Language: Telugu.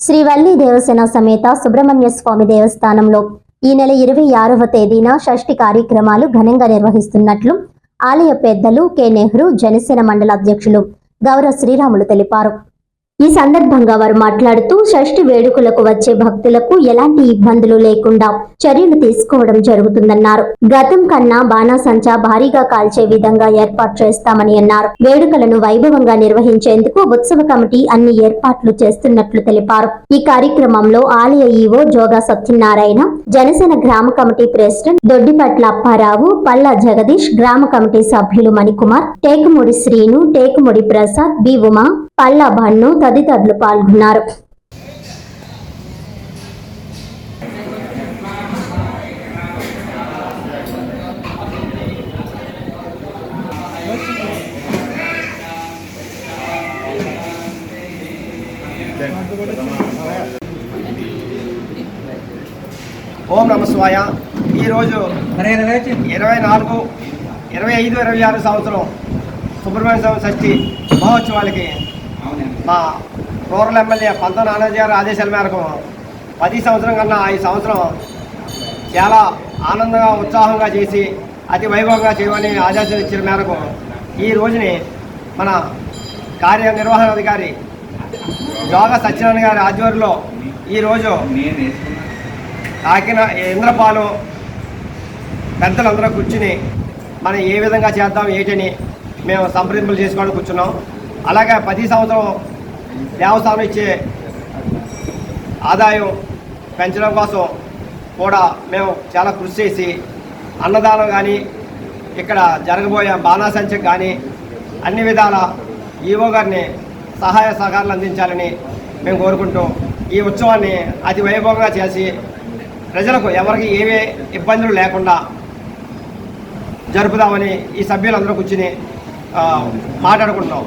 శ్రీవల్లి దేవసేన సమేత సుబ్రహ్మణ్య స్వామి దేవస్థానంలో ఈ నెల ఇరవై ఆరవ తేదీన షష్ఠి కార్యక్రమాలు ఘనంగా నిర్వహిస్తున్నట్లు ఆలయ పెద్దలు కె నెహ్రూ జనసేన మండల అధ్యక్షులు గౌరవ శ్రీరాములు తెలిపారు. ఈ సందర్భంగా వారు మాట్లాడుతూ షష్ఠి వేడుకలకు వచ్చే భక్తులకు ఎలాంటి ఇబ్బందులు లేకుండా చర్యలు తీసుకోవడం జరుగుతుందన్నారు. గతం కన్నా బాణాసంచా భారీగా కాల్చే విధంగా ఏర్పాటు చేస్తామని అన్నారు. వేడుకలను వైభవంగా నిర్వహించేందుకు ఉత్సవ కమిటీ అన్ని ఏర్పాట్లు చేస్తున్నట్లు తెలిపారు. ఈ కార్యక్రమంలో ఆలయ ఈవో జోగా సత్యనారాయణ జనసేన గ్రామ కమిటీ ప్రెసిడెంట్ దొడ్డిపట్ల అప్పారావు పల్లా జగదీష్ గ్రామ కమిటీ సభ్యులు మణికుమార్ టేకుముడి శ్రీను టేకుముడి ప్రసాద్ బి ఉమా పల్లా భన్ను తదితరులు పాల్గొన్నారు. ఓం నమ శివాయ. ఈరోజు ఇరవై నాలుగు ఇరవై ఐదు ఇరవై ఆరు సంవత్సరం సుబ్రహ్మణ్య స్వామి షష్ఠి మహోత్సవాలకి మా రూరల్ ఎమ్మెల్యే పంత నానాజీ గారి ఆదేశాల మేరకు పది సంవత్సరం కన్నా ఈ సంవత్సరం చాలా ఆనందంగా ఉత్సాహంగా చేసి అతి వైభవంగా చేయమని ఆదేశాలు ఇచ్చిన మేరకు ఈ రోజుని మన కార్యనిర్వహణాధికారి యోగ సత్యనారాయణ గారి ఆధ్వర్యంలో ఈరోజు కాకినా ఇంద్రపాలు పెద్దలందరూ కూర్చుని మనం ఏ విధంగా చేద్దాం ఏంటని మేము సంప్రదింపులు చేసుకోవడం కూర్చున్నాం. అలాగే ప్రతి సంవత్సరం దేవస్థానం ఇచ్చే ఆదాయం పెంచడం కోసం కూడా మేము చాలా కృషి చేసి అన్నదానం కానీ ఇక్కడ జరగబోయే బాణాసంచం కానీ అన్ని విధాల ఈవో గారిని సహాయ సహకారాలు అందించాలని మేము కోరుకుంటూ ఈ ఉత్సవాన్ని అతి వైభవంగా చేసి ప్రజలకు ఎవరికి ఏవే ఇబ్బందులు లేకుండా జరుపుదామని ఈ సభ్యులందరూ కూర్చుని మాట్లాడుకుంటున్నాం.